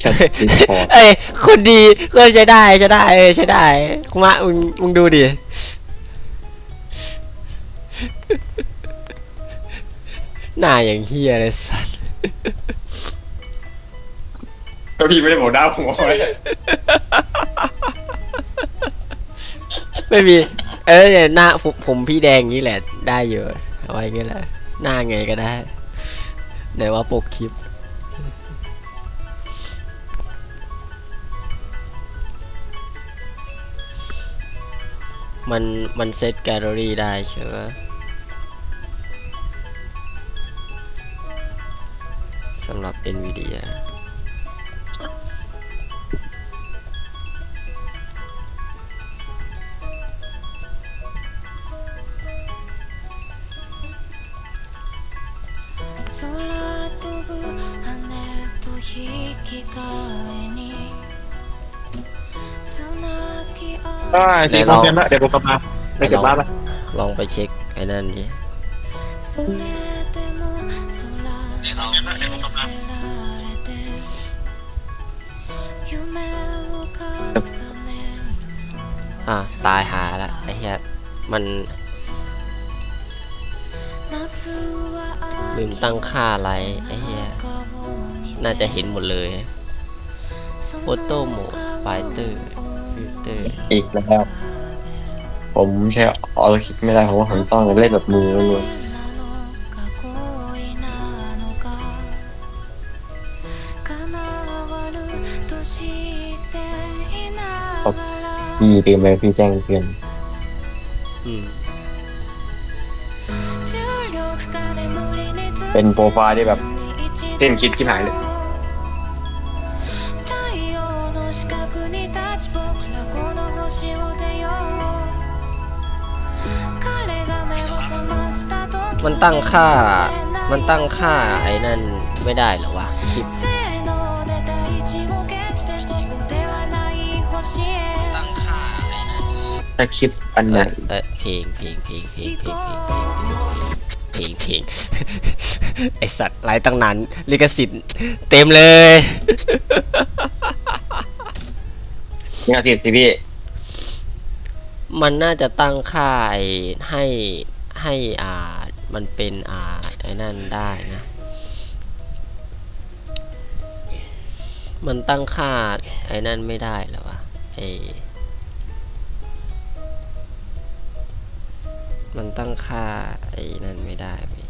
แชทดิสคอร์ดเอ้ยคนดีก็ใช้ได้ใช้ได้เออใช้ได้กูมามึงมึงดูดิหน้าอย่างเฮียเลยสัสก็พี่ไม่ได้บอกดาวหัวไว้ไม่มี เออเนี่ยหน้าผมผมพี่แดงอย่างนี้แหละ ได้อยู่เอาไว้อย่างนี้แหละ หน้าไงก็ได้ไหนว่าปกคลิป มันมันเซตแกลเลอรี่ได้ใช่ไหมสำหรับ NVIDIA 空飛ぶ羽と引き換えに ได้สี่โมงเย็นละเดี๋ยวผมกลับมาไปเก็บบ้านละลองไปเช็คไอ้นั่นดิอะตายหาละไอ้เหี้ยมันลืมตั้งค่าอะไรไอ้เหี้ยน่าจะเห็นหมดเลยโฟโต้โหมดไฟเตอร์ ฟิลเตอร์ อีกแล้วผมใช้ออโต้คลิกไม่ได้เพราะว่าผมต้องเล่นแบบมือล้วน ๆพี่ลืมไปพี่แจ้งเตือน อืม เป็นโปรไฟล์ที่แบบ เต้นคิดที่หายเลย 太陽の近くに立ち僕 らこの星を出よう彼が目を覚ました時 มันตั้งค่า มันตั้งค่าไอ้นั่นไม่ได้เหรอวะคลิป 性能で大地を蹴ってここではない星へ ตั้งค่าไอ้นั่น ถ้าคลิปอันไหน เออเพลงเพลงเพลงเพลง 行 เพลง こ เพลงเพลงเพうลง ไอสัตว์ไลฟ์ตั้งนานลิขสิทธิ์เต็มเลย นี่อาทิตย์สิพี่ มันน่าจะตั้งค่าไอ้ให้ให้อ่ามันเป็นอ่าไอ้นั่นได้นะ มันตั้งค่าไอ้นั่นไม่ได้เหรอวะไอ้มันตั้งค่าไอ้นั่นไม่ได้เว้ย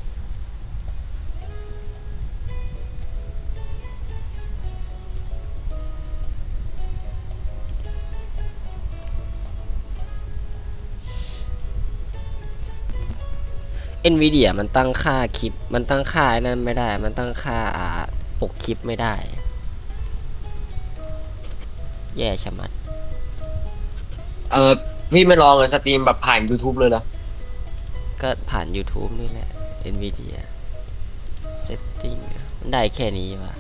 เอ็นวีเดียมันตั้งค่าคลิป มันตั้งค่าไอ้นั่นไม่ได้ มันตั้งค่าอ่าปกคลิปไม่ได้ แย่ชะมัด เออพี่ไม่ลองเลยสตรีมแบบผ่าน YouTube เลยนะก็ผ่าน YouTube นี่แหละ NVIDIA Setting อะมันได้แค่นี้วะ